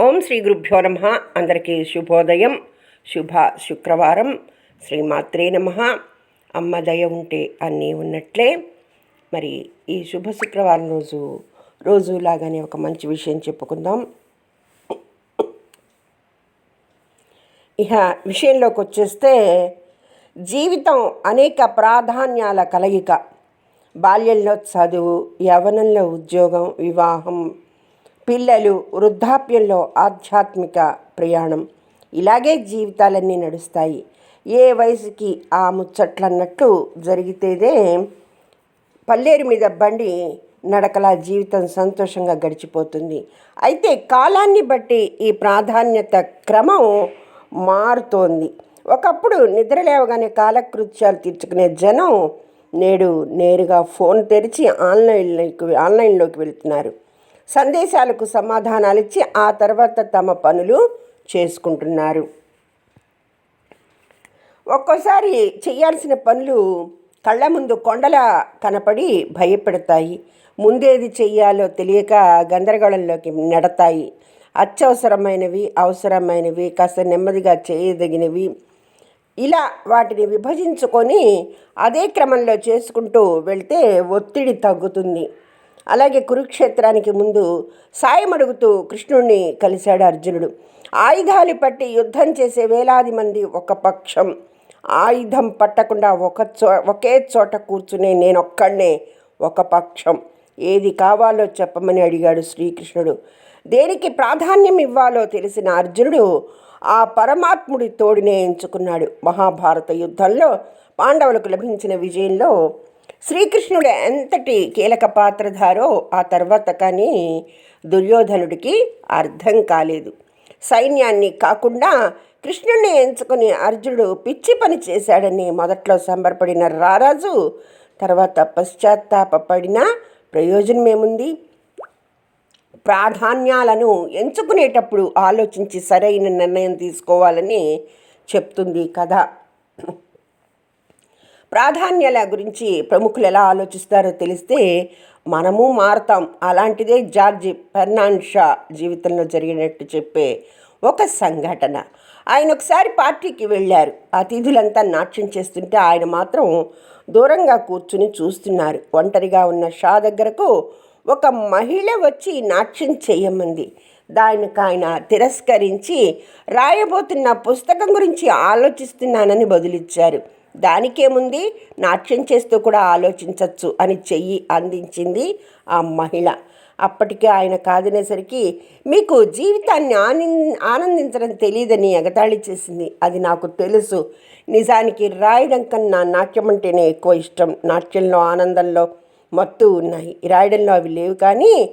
ఓం శ్రీ గురుభ్యో నమ. అందరికీ శుభోదయం. శుభ శుక్రవారం. శ్రీమాత్రే నమ. అమ్మ దయ ఉంటే అన్నీ ఉన్నట్లే. మరి ఈ శుభ శుక్రవారం రోజు రోజులాగానే ఒక మంచి విషయం చెప్పుకుందాం. ఇక విషయంలోకి వచ్చేస్తే జీవితం అనేక ప్రాధాన్యాల కలయిక. బాల్యంలో చదువు యవనంలో ఉద్యోగం వివాహం పిల్లలు వృద్ధాప్యంలో ఆధ్యాత్మిక ప్రయాణం. ఇలాగే జీవితాలన్నీ నడుస్తాయి. ఏ వయసుకి ఆ ముచ్చట్లన్నట్టు జరిగితేదే పల్లేరు మీద బండి నడకలా జీవితం సంతోషంగా గడిచిపోతుంది. అయితే కాలాన్ని బట్టి ఈ ప్రాధాన్యత క్రమం మారుతోంది. ఒకప్పుడు నిద్ర లేవగానే కాలకృత్యాలు తీర్చుకునే జనం నేడు నేరుగా ఫోన్ తెరిచి ఆన్లైన్లోకి ఆన్లైన్లోకి వెళ్తున్నారు. సందేశాలకు సమాధానాలు ఇచ్చి ఆ తర్వాత తమ పనులు చేసుకుంటున్నారు. ఒక్కోసారి చేయాల్సిన పనులు కళ్ళ ముందు కొండల కనపడి భయపెడతాయి. ముందేది చెయ్యాలో తెలియక గందరగోళంలోకి నడతాయి. అత్యవసరమైనవి అవసరమైనవి కాస్త నెమ్మదిగా చేయదగినవి. ఇలా వాటిని విభజించుకొని అదే క్రమంలో చేసుకుంటూ వెళ్తే ఒత్తిడి తగ్గుతుంది. అలాగే కురుక్షేత్రానికి ముందు సాయం అడుగుతూ కృష్ణుణ్ణి కలిశాడు అర్జునుడు. ఆయుధాలు పట్టి యుద్ధం చేసే వేలాది మంది ఒక పక్షం. ఆయుధం పట్టకుండా ఒక చో ఒకే చోట కూర్చునే నేనొక్కడనే ఒక పక్షం. ఏది కావాలో చెప్పమని అడిగాడు శ్రీకృష్ణుడు. దేనికి ప్రాధాన్యం ఇవ్వాలో తెలిసిన అర్జునుడు ఆ పరమాత్ముడి తోడినే ఎంచుకున్నాడు. మహాభారత యుద్ధంలో పాండవులకు లభించిన విజయంలో శ్రీకృష్ణుడు ఎంతటి కీలక పాత్రధారో ఆ తర్వాత కానీ దుర్యోధనుడికి అర్థం కాలేదు. సైన్యాన్ని కాకుండా కృష్ణుణ్ణి ఎంచుకుని అర్జునుడు పిచ్చి పని చేశాడని మొదట్లో సంబరపడిన రారాజు తర్వాత పశ్చాత్తాపడిన ప్రయోజనమేముంది? ప్రాధాన్యాలను ఎంచుకునేటప్పుడు ఆలోచించి సరైన నిర్ణయం తీసుకోవాలని చెప్తుంది కథ. ప్రాధాన్యాల గురించి ప్రముఖులు ఎలా ఆలోచిస్తారో తెలిస్తే మనము మారతాం. అలాంటిదే జార్జి ఫెర్నాండ్ జీవితంలో జరిగినట్టు చెప్పే ఒక సంఘటన. ఆయన ఒకసారి పార్టీకి వెళ్ళారు. అతిథులంతా నాట్యం చేస్తుంటే ఆయన మాత్రం దూరంగా కూర్చుని చూస్తున్నారు. ఒంటరిగా ఉన్న షా దగ్గరకు ఒక మహిళ వచ్చి నాట్యం చేయమంది. దానికి ఆయన తిరస్కరించి రాయబోతున్న పుస్తకం గురించి ఆలోచిస్తున్నానని బదులిచ్చారు. దానికేముంది? నాట్యం చేస్తూ కూడా ఆలోచించవచ్చు అని చెయ్యి అందించింది ఆ మహిళ. అప్పటికే ఆయన కాదనేసరికి మీకు జీవితాన్ని ఆని ఆనందించడం తెలియదని ఎగతాళి చేసింది. అది నాకు తెలుసు. నిజానికి రాయడం కన్నా నాట్యం అంటేనే ఎక్కువ ఇష్టం. నాట్యంలో ఆనందంలో మత్తు ఉన్నాయి. రాయడంలో అవి లేవు కానీ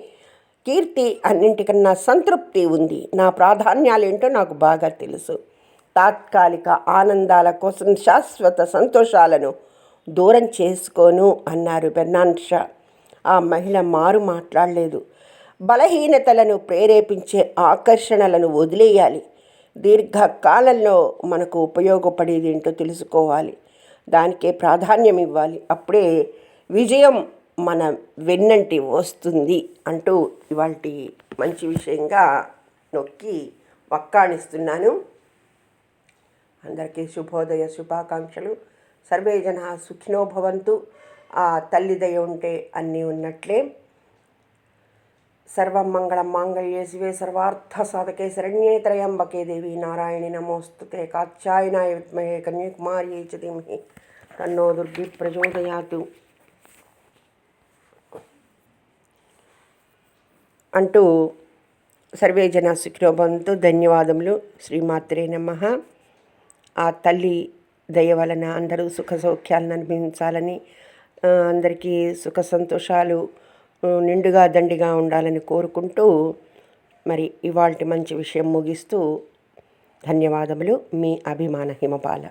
కీర్తి అన్నింటికన్నా సంతృప్తి ఉంది. నా ప్రాధాన్యాలు ఏంటో నాకు బాగా తెలుసు. తాత్కాలిక ఆనందాల కోసం శాశ్వత సంతోషాలను దూరం చేసుకోను అన్నారు బెర్నాన్ షా. ఆ మహిళ మారు మాట్లాడలేదు. బలహీనతలను ప్రేరేపించే ఆకర్షణలను వదిలేయాలి. దీర్ఘకాలంలో మనకు ఉపయోగపడేది ఏంటో తెలుసుకోవాలి. దానికే ప్రాధాన్యం ఇవ్వాలి. అప్పుడే విజయం మన వెన్నంటి వస్తుంది అంటూ ఇవాళ మంచి విషయంగా నొక్కి వక్కాణిస్తున్నాను. అందరికీ శుభోదయ శుభాకాంక్షలు. సర్వే జన సుఖినో భవంతు. ఆ తల్లి దయ ఉంటే అన్నీ ఉన్నట్లే. సర్వం మంగళం మాంగళ్యే శివే సర్వార్థ సాధకే శరణ్యే త్రయంబకే దేవి నారాయణి నమోస్తుతే కాచ్యాయనాయ విద్మహే కన్యాకుమారి చ ధీమహి. తన్నో దుర్గి ప్రచోదయాతు. అంటూ సర్వే జన సుఖినోభవంతు ధన్యవాదములు. శ్రీమాత్రే నమ. ఆ తల్లి దయ వలన అందరూ సుఖ సౌఖ్యాలను అనుభవించాలని అందరికీ సుఖ సంతోషాలు నిండుగా దండిగా ఉండాలని కోరుకుంటూ మరి ఇవాళ మంచి విషయం ముగిస్తూ ధన్యవాదములు. మీ అభిమాన హిమపాల.